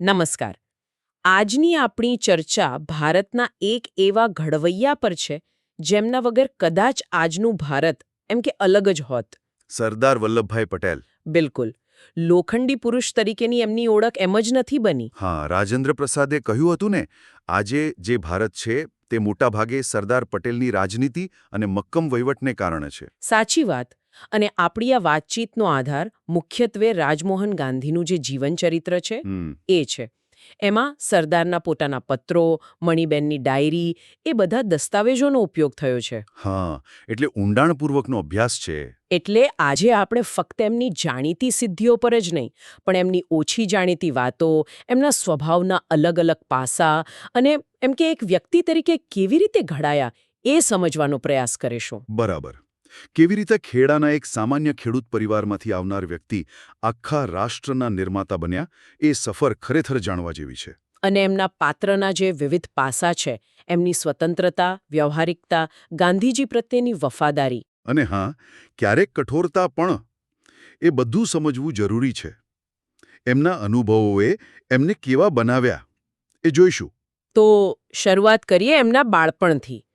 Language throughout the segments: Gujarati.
નમસ્કાર. આજની આપણી ચર્ચા ભારતના એક એવા ઘડવૈયા પર છે જેમના વગર કદાચ આજનું ભારત એમ કે અલગ જ હોત. સરદાર વલ્લભભાઈ પટેલ. બિલકુલ. લોખંડી પુરુષ તરીકેની એમની ઓળખ એમ જ નથી બની. હા રાજેન્દ્ર પ્રસાદે કહ્યું હતું ને આજે જે ભારત છે તે મોટાભાગે સરદાર પટેલની રાજનીતિ અને મક્કમ વહીવટને કારણે છે. સાચી વાત. અને આપણી આ વાતચીતનો આધાર મુખ્યત્વે રાજમોહન ગાંધીનું જે જીવનચરિત્ર છે એ છે. એમાં સરદારના પોતાના પત્રો મણિબેનની ડાયરી એ બધા દસ્તાવેજોનો ઉપયોગ થયો છે. હા એટલે ઊંડાણપૂર્વકનો અભ્યાસ છે. એટલે આજે આપણે ફક્ત એમની જાણીતી સિદ્ધિઓ પર જ નહીં પણ એમની ઓછી જાણીતી વાતો એમના સ્વભાવના અલગ અલગ પાસા અને એમ કે એક વ્યક્તિ તરીકે કેવી રીતે ઘડાયા એ સમજવાનો પ્રયાસ કરીશું. બરાબર. કેવી રીતે ખેડાના એક સામાન્ય ખેડૂત પરિવારમાંથી આવનાર વ્યક્તિ આખા રાષ્ટ્રના નિર્માતા બન્યા એ સફર ખરેખર જાણવા જેવી છે. અને એમના પાત્રના જે વિવિધ પાસા છે એમની સ્વતંત્રતા વ્યવહારિકતા ગાંધીજી પ્રત્યેની વફાદારી. અને હા ક્યારેક કઠોરતા પણ એ બધું સમજવું જરૂરી છે. એમના અનુભવોએ એમને કેવા બનાવ્યા એ જોઈશું. તો શરૂઆત કરીએ એમના બાળપણથી.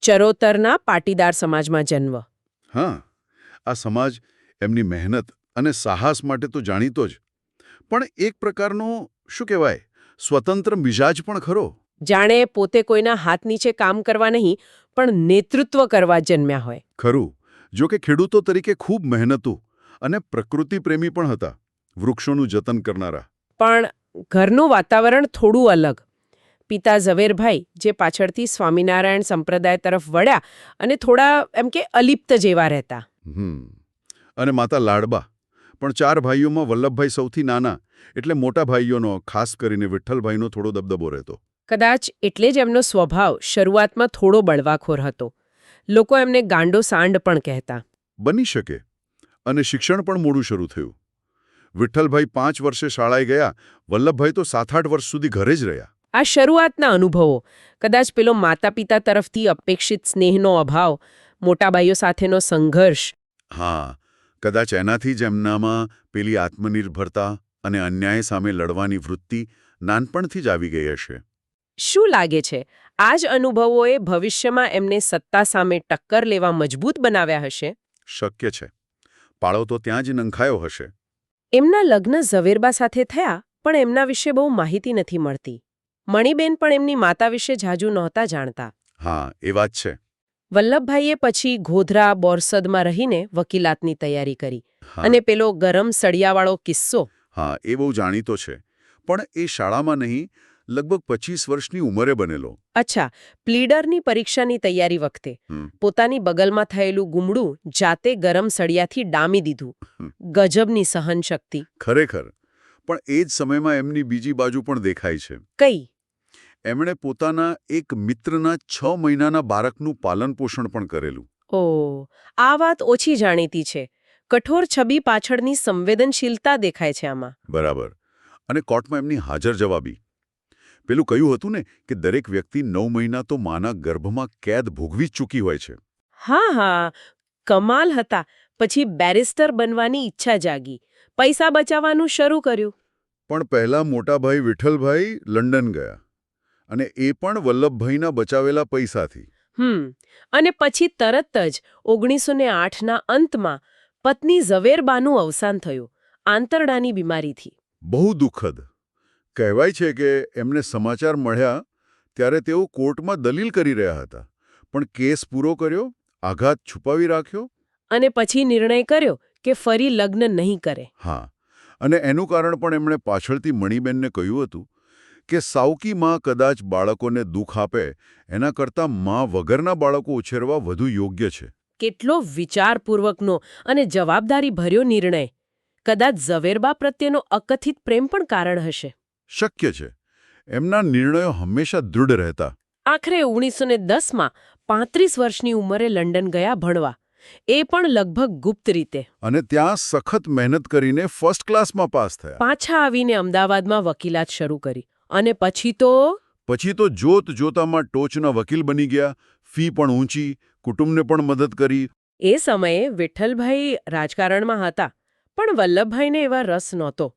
ચરોતરના પાટીદાર સમાજમાં જન્મ. હા આ સમાજ એમની મહેનત અને સાહસ માટે તો જાણીતો જ. પણ એક પ્રકારનો શું કહેવાય સ્વતંત્ર મિજાજ પણ ખરો. જાણે પોતે કોઈના હાથ નીચે કામ કરવા નહીં પણ નેતૃત્વ કરવા જન્મ્યા હોય. ખરું જો કે ખેડૂતો તરીકે ખૂબ મહેનતુ અને પ્રકૃતિ પ્રેમી પણ હતા વૃક્ષોનું જતન કરનારા. પણ ઘરનું વાતાવરણ થોડું અલગ. પિતા ઝવેરભાઈ જે પાછળથી સ્વામિનારાયણ સંપ્રદાય તરફ વળ્યા અને થોડા એમ કે અલિપ્ત જેવા રહેતા. અને માતા લાડબા પણ ચાર ભાઈઓમાં વલ્લભભાઈ સૌથી નાના એટલે મોટા ભાઈઓનો ખાસ કરીને વિઠ્ઠલભાઈનો થોડો દબદબો રહેતો. કદાચ એટલે જ એમનો સ્વભાવ શરૂઆતમાં થોડો બળવાખોર હતો. લોકો એમને ગાંડો સાંડ પણ કહેતા. બની શકે. અને શિક્ષણ પણ મોડું શરૂ થયું. વિઠ્ઠલભાઈ પાંચ વર્ષે શાળાએ ગયા વલ્લભભાઈ તો સાત આઠ વર્ષ સુધી ઘરે જ રહ્યા. આ શરૂઆતના અનુભવો. કદાચ પેલો માતા પિતા તરફથી અપેક્ષિત સ્નેહનો અભાવ મોટા ભાઈઓ સાથેનો સંઘર્ષ. હા કદાચ એનાથી જ એમનામાં પેલી આત્મનિર્ભરતા અને અન્યાય સામે લડવાની વૃત્તિ નાનપણથી જ આવી ગઈ હશે. શું લાગે છે? આ જ અનુભવોએ ભવિષ્યમાં એમને સત્તા સામે ટક્કર લેવા મજબૂત બનાવ્યા હશે? શક્ય છે. પાળો તો ત્યાં જ નંખાયો હશે. એમના લગ્ન ઝવેરબા સાથે થયા પણ એમના વિશે બહુ માહિતી નથી મળતી. મણિબેન પણ એમની માતા વિશે જાજુ નહોતા જાણતા. હા એ વાત છે. વલ્લભભાઈએ પછી ગોધરા બોરસદમાં રહીને વકીલાતની તૈયારી કરી અને પેલો ગરમ સળિયાવાળો કિસ્સો. હા એ બહુ જાણીતો છે. પણ એ શાળામાં નહીં લગભગ પચીસ વર્ષની ઉંમરે બનેલો. અચ્છા પ્લીડરની પરીક્ષાની તૈયારી વખતે પોતાની બગલમાં થયેલું ગુમડું જાતે ગરમ સળિયાથી ડામી દીધું. ગજબની સહનશક્તિ. ખરેખર. પણ એ જ સમયમાં એમની બીજી બાજુ પણ દેખાય છે. કઈ? એમણે પોતાના એક મિત્રના છ મહિનાના બાળકનું પાલનપોષણ પણ કરેલું. ઓ આ વાત ઓછી જાણીતી છે. કઠોર છબી પાછળની સંવેદનશીલતા દેખાય છે આમાં. બરાબર. અને કોર્ટમાં એમની હાજર જવાબી. પેલું કહ્યું હતું ને કે દરેક વ્યક્તિ નવ મહિના તો માના ગર્ભમાં કેદ ભોગવી જ ચૂકી હોય છે. હા હા. કમાલ હતા. પછી બેરિસ્ટર બનવાની ઈચ્છા જાગી. પૈસા બચાવવાનું શરૂ કર્યું. પણ પહેલા મોટાભાઈ વિઠ્ઠલભાઈ લંડન ગયા. અને એ પણ વલ્લભભાઈના બચાવેલા પૈસાથી. હમ અને પછી તરત જ ઓગણીસો ને આઠના અંતમાં પત્ની ઝવેરબાનું અવસાન થયું આંતરડાની બીમારીથી. બહુ દુઃખદ. કહેવાય છે કે એમને સમાચાર મળ્યા ત્યારે તેઓ કોર્ટમાં દલીલ કરી રહ્યા હતા પણ કેસ પૂરો કર્યો આઘાત છુપાવી રાખ્યો. અને પછી નિર્ણય કર્યો કે ફરી લગ્ન નહીં કરે. હા અને એનું કારણ પણ એમણે પાછળથી મણિબેનને કહ્યું હતું કે સાવકી માં કદાચ બાળકોને દુઃખ આપે એના કરતાં માં વગરના બાળકો ઉછેરવા વધુ યોગ્ય છે. કેટલો વિચારપૂર્વકનો અને જવાબદારી ભર્યો નિર્ણય. કદાચ ઝવેરબા પ્રત્યેનો અકથિત પ્રેમ પણ કારણ હશે. શક્ય છે. એમના નિર્ણયો હંમેશા દૃઢ રહેતા. આખરે ઓગણીસો ને દસમાં પાંત્રીસ વર્ષની ઉંમરે લંડન ગયા ભણવા. એ પણ લગભગ ગુપ્ત રીતે. અને ત્યાં સખત મહેનત કરીને ફર્સ્ટ ક્લાસમાં પાસ થયા. પાછા આવીને અમદાવાદમાં વકીલાત શરૂ કરી. અને પછી તો? પછી તો જોત જોતામાં ટોચના વકીલ બની ગયા ફી પણ ઊંચી કુટુંબને પણ મદદ કરી. એ સમયે વિઠ્ઠલભાઈ રાજકારણમાં હતા પણ વલ્લભભાઈને એવા રસ નહોતો.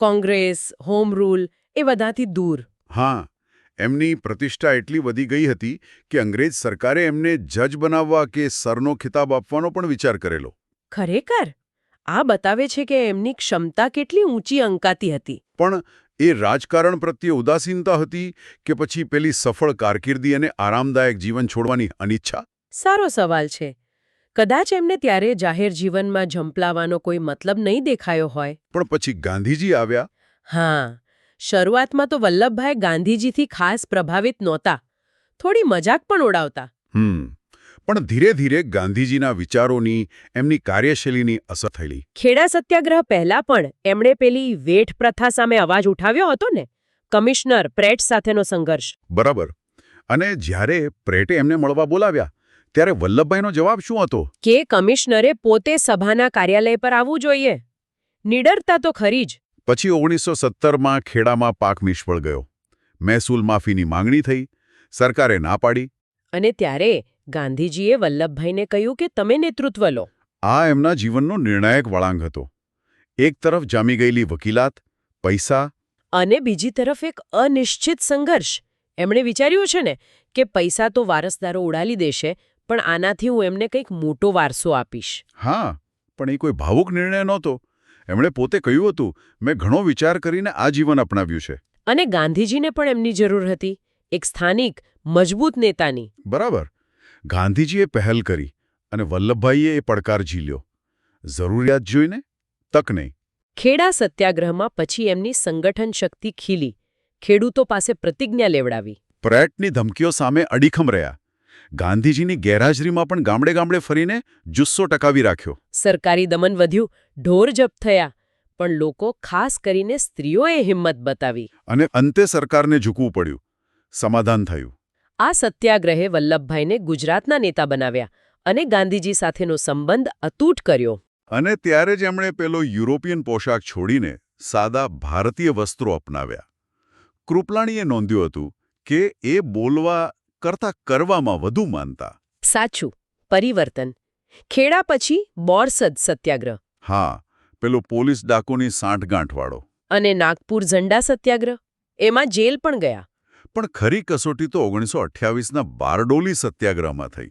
કોંગ્રેસ હોમ રૂલ એ બધાથી દૂર. હા એમની પ્રતિષ્ઠા એટલી વધી ગઈ હતી કે અંગ્રેજ સરકારે એમને જજ બનાવવા કે સરનો ખિતાબ આપવાનો પણ વિચાર કરેલો. ખરેખર? આ બતાવે છે કે એમની ક્ષમતા કેટલી ઊંચી અંકાતી હતી. પણ એ રાજકારણ પ્રત્યે ઉદાસીનતા હતી કે પછી પેલી સફળ કારકિર્દી અને આરામદાયક જીવન છોડવાની અનિચ્છા? સારો સવાલ છે. કદાચ એમને ત્યારે જાહેર જીવનમાં ઝંપલાવાનો કોઈ મતલબ નહીં દેખાયો હોય. પણ પછી ગાંધીજી આવ્યા? હા. શરૂઆતમાં તો વલ્લભભાઈ ગાંધીજીથી ખાસ પ્રભાવિત નહોતા. થોડી મજાક પણ ઉડાવતા. હમ. પણ ધીરે ધીરે ગાંધીજીના વિચારોની એમની કાર્યશૈલીની અસર થયેલી. ખેડા સત્યાગ્રહ પહેલા પણ એમણે પેલી વેઠ પ્રથા સામે અવાજ ઉઠાવ્યો હતો ને? કમિશનર પ્રેટ સાથેનો સંઘર્ષ. બરાબર. અને જ્યારે પ્રેટે એમને મળવા બોલાવ્યા ત્યારે વલ્લભભાઈનો જવાબ શું હતો? કે કમિશનરે પોતે સભાના કાર્યાલય પર આવવું જોઈએ. નિડરતા તો ખરી જ. પછી ઓગણીસો સત્તરમાં ખેડામાં પાક નિષ્ફળ ગયો. મહેસૂલ માફીની માંગણી થઈ. સરકારે ના પાડી. અને ત્યારે ગાંધીજીએ વલ્લભભાઈને કહ્યું કે તમે નેતૃત્વ લો. આ એમના જીવનનો નિર્ણાયક વળાંક હતો. એક તરફ જામી ગયેલી વકીલાત પૈસા અને બીજી તરફ એક અનિશ્ચિત સંઘર્ષ. એમણે વિચાર્યું છે ને કે પૈસા તો વારસદારો ઉડાલી દેશે પણ આનાથી હું એમને કંઈક મોટો વારસો આપીશ. હા પણ એ કોઈ ભાવુક નિર્ણય નહોતો. એમણે પોતે કહ્યું હતું મેં ઘણો વિચાર કરીને આ જીવન અપનાવ્યું છે. અને ગાંધીજીને પણ એમની જરૂર હતી. એક સ્થાનિક મજબૂત નેતાની. બરાબર. ગાંધીજીએ પહેલ કરી અને વલ્લભભાઈએ એ પડકાર ઝીલ્યો. જરૂરિયાત જોઈને તક નહીં. ખેડા સત્યાગ્રહમાં પછી એમની સંગઠન શક્તિ ખીલી. ખેડૂતો પાસે પ્રતિજ્ઞા લેવડાવી. પ્રેટની ધમકીઓ સામે અડીખમ રહ્યા. ગાંધીજીની ગેરહાજરીમાં પણ ગામડે ગામડે ફરીને જુસ્સો ટકાવી રાખ્યો. સરકારી દમન વધ્યું ઢોર જપ થયા. પણ લોકો ખાસ કરીને સ્ત્રીઓએ હિંમત બતાવી. અને અંતે સરકારને ઝૂકવું પડ્યું. સમાધાન થયું. આ સત્યાગ્રહે વલ્લભભાઈને ગુજરાતના નેતા બનાવ્યા અને ગાંધીજી સાથેનો સંબંધ અતૂટ કર્યો. અને ત્યારે જ એમણે પેલો યુરોપિયન પોશાક છોડીને સાદા ભારતીય વસ્ત્રો અપનાવ્યા. કૃપલાણીએ નોંધ્યું હતું કે એ બોલવા કરતા કરવામાં વધુ માનતા. સાચું પરિવર્તન. ખેડા પછી બોરસદ સત્યાગ્રહ. હા પેલો પોલીસ ડાકોની સાંઠગાંઠવાળો. અને નાગપુર ઝંડા સત્યાગ્રહ. એમાં જેલ પણ ગયા. પણ ખરી કસોટી તો ઓગણીસો અઠ્યાવીસના બારડોલી સત્યાગ્રહમાં થઈ.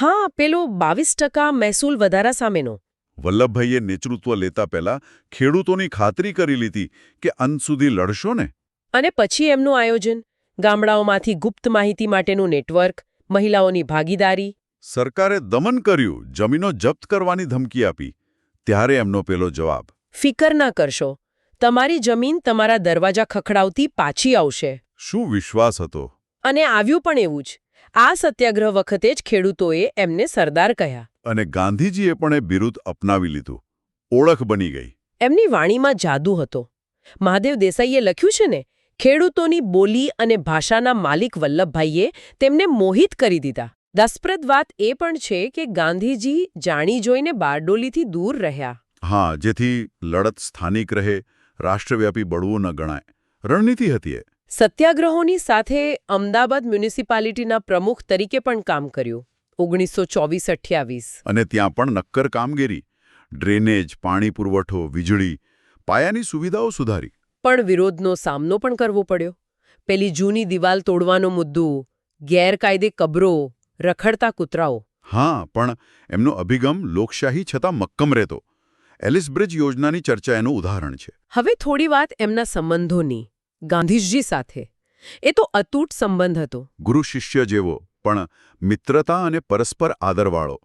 હા પેલો બાવીસ ટકા મહેસૂલ વધારા સામેનો. વલ્લભભાઈએ નેતૃત્વ લેતા પહેલા ખેડૂતોની ખાતરી કરી લીધી કે અંત સુધી લડશો ને. અને પછી એમનું આયોજન. ગામડાઓમાંથી ગુપ્ત માહિતી માટેનું નેટવર્ક મહિલાઓની ભાગીદારી. સરકારે દમન કર્યું જમીનો જપ્ત કરવાની ધમકી આપી. ત્યારે એમનો પેલો જવાબ. ફિકર ના કરશો. તમારી જમીન તમારા દરવાજા ખખડાવતી પાછી આવશે. શું વિશ્વાસ હતો? અને આવ્યું પણ એવું જ. આ સત્યાગ્રહ વખતે જ ખેડૂતોએ એમને સરદાર કહ્યા. અને ગાંધીજીએ પણ એ બિરુદ અપનાવી લીધું. ઓળખ બની ગઈ. એમની વાણીમાં જાદુ હતો. મહાદેવ દેસાઈએ લખ્યું છે ને ખેડૂતોની બોલી અને ભાષાના માલિક વલ્લભભાઈએ તેમને મોહિત કરી દીધા. દસપ્રદ વાત એ પણ છે કે ગાંધીજી જાણી જોઈને બારડોલીથી દૂર રહ્યા. હા જેથી લડત સ્થાનિક રહે રાષ્ટ્રવ્યાપી બળવું ન ગણાય. રણનીતિ હતી એ. સત્યાગ્રહોની સાથે અમદાવાદ મ્યુનિસિપાલિટીના પ્રમુખ તરીકે પણ કામ કર્યું. ઓગણીસો ચોવીસ અઠ્યાવીસ. અને ત્યાં પણ નક્કર કામગીરી. ડ્રેનેજ પાણી પુરવઠો વીજળી પાયાની સુવિધાઓ સુધારી. પણ વિરોધનો સામનો પણ કરવો પડ્યો. પેલી જૂની દિવાલ તોડવાનો મુદ્દો ગેરકાયદે કબરો રખડતા કૂતરાઓ. હા પણ એમનો અભિગમ લોકશાહી છતાં મક્કમ રહેતો. એલિસ બ્રિજ યોજનાની ચર્ચા એનું ઉદાહરણ છે. હવે થોડી વાત એમના સંબંધોની. ગાંધીજી સાથે. એ તો અતૂટ સંબંધ હતો. ગુરુ શિષ્ય જેવો પણ મિત્રતા અને પરસ્પર આદરવાળો.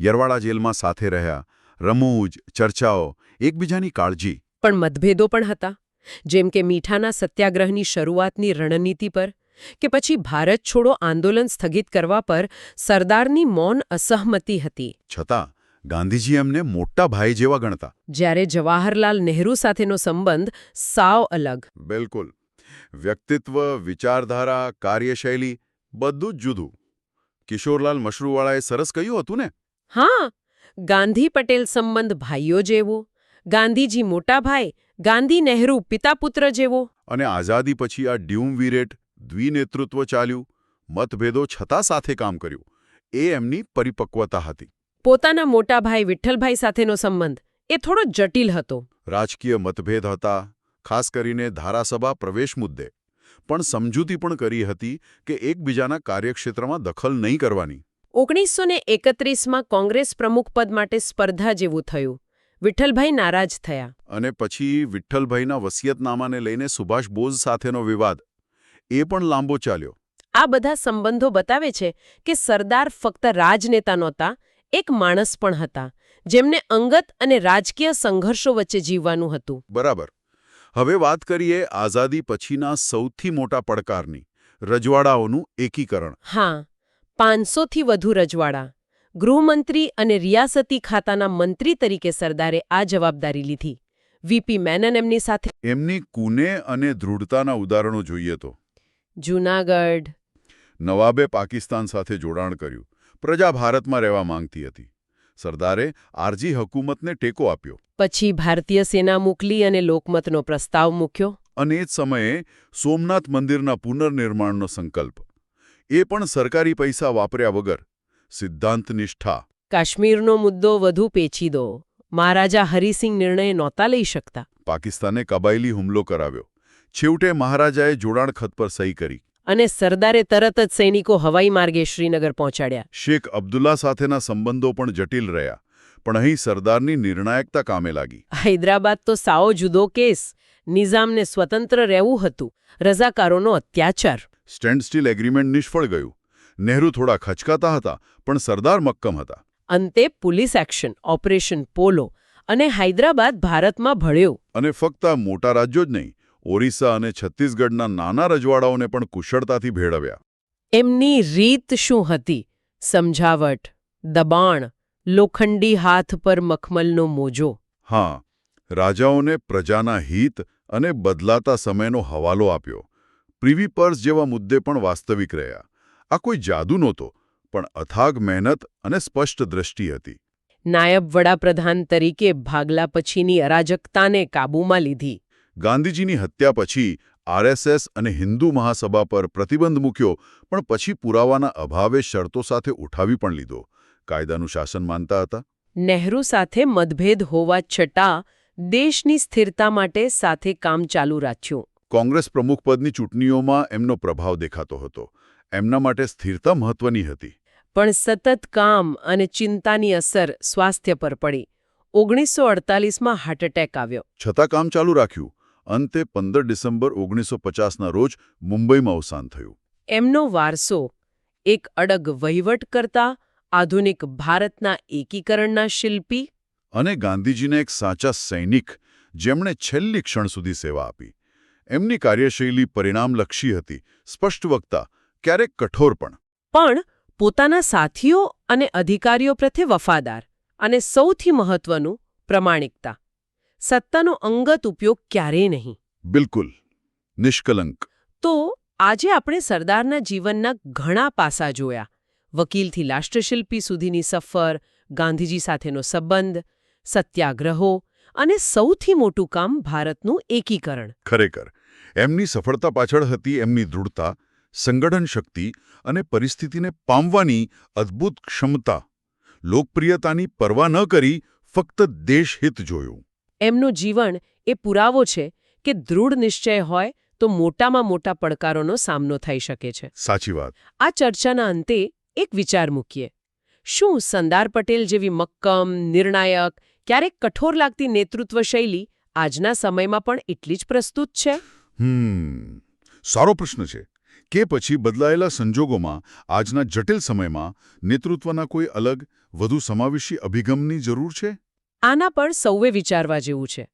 યરવાડા જેલમાં સાથે રહ્યા રમૂજ ચર્ચાઓ એકબીજાની કાળજી. પણ મતભેદો પણ હતા. જેમ કે મીઠાના સત્યાગ્રહની શરૂઆતની રણનીતિ પર કે પછી ભારત છોડો આંદોલન સ્થગિત કરવા પર સરદારની મૌન અસહમતિ હતી. છતાં ગાંધીજી એમને મોટા ભાઈ જેવા ગણતા. જ્યારે જવાહરલાલ નહેરુ સાથેનો સંબંધ સાવ અલગ. બિલકુલ. વ્યક્તિત્વ વિચારધારા કાર્યશૈલી બધું જ જુદું. કિશોરલાલ મશરૂવાળાએ સરસ કહ્યું હતું ને? હા ગાંધી પટેલ સંબંધ ભાઈઓ જેવો ગાંધીજી મોટા ભાઈ ગાંધી નહેરુ પિતા પુત્ર જેવો. અને આઝાદી પછી આ ડ્યુમવીરેટ દ્વિનેતૃત્વ ચાલ્યું મતભેદો છતાં સાથે કામ કર્યું. એ એમની પરિપક્વતા હતી. પોતાના મોટા ભાઈ વિઠ્ઠલભાઈ સાથેનો સંબંધ એ થોડો જટિલ હતો. રાજકીય મતભેદ હતા ખાસ કરીને ધારાસભા પ્રવેશ મુદ્દે. પણ સમજૂતી પણ કરી હતી કે એકબીજાના કાર્યક્ષેત્રમાં દખલ નહીં કરવાની. ઓગણીસો ને એકત્રીસમાં કોંગ્રેસ પ્રમુખ પદ માટે સ્પર્ધા જેવું થયું. વિઠ્ઠલભાઈ નારાજ થયા. અને પછી વિઠ્ઠલભાઈના વસિયતનામાને લઈને સુભાષ બોઝ સાથેનો વિવાદ. એ પણ લાંબો ચાલ્યો. આ બધા સંબંધો બતાવે છે કે સરદાર ફક્ત રાજનેતા નહોતા એક માણસ પણ હતા જેમને અંગત અને રાજકીય સંઘર્ષો વચ્ચે જીવવાનું હતું. બરાબર. હવે વાત કરીએ આઝાદી પછીના સૌથી મોટા પડકારની રજવાડાઓનું એકીકરણ. હા પાંચસોથી વધુ રજવાડા. ગૃહમંત્રી અને રિયાસતી ખાતાના મંત્રી તરીકે સરદારે આ જવાબદારી લીધી. વીપી મેનન એમની સાથે એમની કુને અને દૃઢતાના ઉદાહરણો જોઈએ તો. જૂનાગઢ. નવાબે પાકિસ્તાન સાથે જોડાણ કર્યું. પ્રજા ભારતમાં રહેવા માંગતી હતી. સરદારે આરજી હકુમતને ટેકો આપ્યો. પછી ભારતીય સેના મોકલી અને લોકમતનો પ્રસ્તાવ મૂક્યો. અને એ જ સમયે સોમનાથ મંદિરના પુનર્નિર્માણનો સંકલ્પ. એ પણ સરકારી પૈસા વાપર્યા વગર. સિદ્ધાંત નિષ્ઠા કાશ્મીરનો મુદ્દો વધુ પેચીદો મહારાજા હરિસિંહ નિર્ણય નહોતા લઈ શકતા. પાકિસ્તાને કબાયલી હુમલો કરાવ્યો. છેવટે મહારાજાએ જોડાણ ખત પર સહી કરી. અને સરદારે તરત જ સૈનિકો હવાઈ માર્ગે શ્રીનગર પહોંચાડ્યા. શેખ અબ્દુલ્લા સાથેના સંબંધો પણ જટિલ રહ્યા પણ અહીં સરદારની નિર્ણાયકતા કામે લાગી. હૈદરાબાદ તો સાવો જુદો કેસ. નિઝામને સ્વતંત્ર રહેવું હતું. રઝાકારોનો અત્યાચાર. સ્ટેન્ડ સ્ટીલ એગ્રીમેન્ટ નિષ્ફળ ગયું. નહેરુ થોડા ખચકાતા હતા પણ સરદાર મક્કમ હતા. અંતે પોલીસ એક્શન ઓપરેશન પોલો અને હૈદરાબાદ ભારતમાં ભળ્યો. અને ફક્ત મોટા રાજ્યો જ નહીં ઓરિસ્સા અને છત્તીસગઢના નાના રજવાડાઓને પણ કુશળતાથી ભેળવ્યા. એમની રીત શું હતી? સમજાવટ દબાણ લોખંડી હાથ પર મખમલનો મોજો. હા રાજાઓને પ્રજાના હિત અને બદલાતા સમયનો હવાલો આપ્યો. પ્રીવી પર્સ જેવા મુદ્દે પણ વાસ્તવિક રહ્યા. આ કોઈ જાદુ નહોતો પણ અથાગ મહેનત અને સ્પષ્ટ દ્રષ્ટિ હતી. નાયબ વડાપ્રધાન તરીકે ભાગલા પછીની અરાજકતાને કાબૂમાં લીધી. ગાંધીજીની હત્યા પછી આરએસએસ અને હિન્દુ મહાસભા પર પ્રતિબંધ મૂક્યો પણ પછી પુરાવાના અભાવે શરતો સાથે ઉઠાવી પણ લીધો. કાયદાનું શાસન માનતા હતા? નહેરુ સાથે મતભેદ હોવા છતાં દેશની સ્થિરતા માટે સાથે કામ ચાલુ રાખ્યું. કોંગ્રેસ પ્રમુખપદની ચૂંટણીઓમાં એમનો પ્રભાવ દેખાતો હતો. એમના માટે સ્થિરતા મહત્વની હતી. પણ સતત કામ અને ચિંતાની અસર સ્વાસ્થ્ય પર પડી. ઓગણીસો અડતાલીસમાં હાર્ટ એટેક આવ્યો. છતાં કામ ચાલુ રાખ્યું. અંતે પંદર ડિસેમ્બર ઓગણીસો પચાસના રોજ મુંબઈમાં અવસાન થયું. એમનો વારસો એક અડગ વહીવટ કરતા આધુનિક ભારતના એકીકરણના શિલ્પી. અને ગાંધીજીને એક સાચા સૈનિક જેમણે છેલ્લી ક્ષણ સુધી સેવા આપી. એમની કાર્યશૈલી પરિણામલક્ષી હતી સ્પષ્ટ વક્તા ક્યારેક કઠોર પણ. પણ પોતાના સાથીઓ અને અધિકારીઓ પ્રત્યે વફાદાર અને સૌથી મહત્વનું પ્રમાણિકતા. સત્તાનો અંગત ઉપયોગ ક્યારેય નહીં. બિલકુલ. નિષ્કલંક. તો આજે આપણે સરદારના જીવનના ઘણા પાસા જોયા. વકીલથી રાષ્ટ્રશિલ્પી સુધીની સફર ગાંધીજી સાથેનો સંબંધ સત્યાગ્રહો અને સૌથી મોટું કામ ભારતનું એકીકરણ. ખરેખર. એમની સફળતા પાછળ હતી એમની દૃઢતા સંગઠન શક્તિ અને પરિસ્થિતિને પામવાની અદ્ભુત ક્ષમતા. લોકપ્રિયતાની પરવા ન કરી ફક્ત દેશહિત જોયું. એમનું જીવન એ પુરાવો છે કે દૃઢ નિશ્ચય હોય તો મોટામાં મોટા પડકારોનો સામનો થઈ શકે છે. સાચી વાત. આ ચર્ચાના અંતે એક વિચાર મૂકીએ. શું સંદાર પટેલ જેવી મક્કમ નિર્ણાયક ક્યારેક કઠોર લાગતી નેતૃત્વ શૈલી આજના સમયમાં પણ એટલી જ પ્રસ્તુત છે? હમ સારો પ્રશ્ન છે કે પછી બદલાયેલા સંજોગોમાં આજના જટિલ સમયમાં નેતૃત્વના કોઈ અલગ વધુ સમાવેશી અભિગમની જરૂર છે? આના પર સૌએ વિચારવા જેવું છે.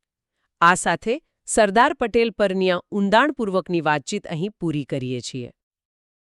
આ સાથે સરદાર પટેલ પરની આ ઊંડાણપૂર્વકની વાતચીત અહીં પૂરી કરીએ છીએ.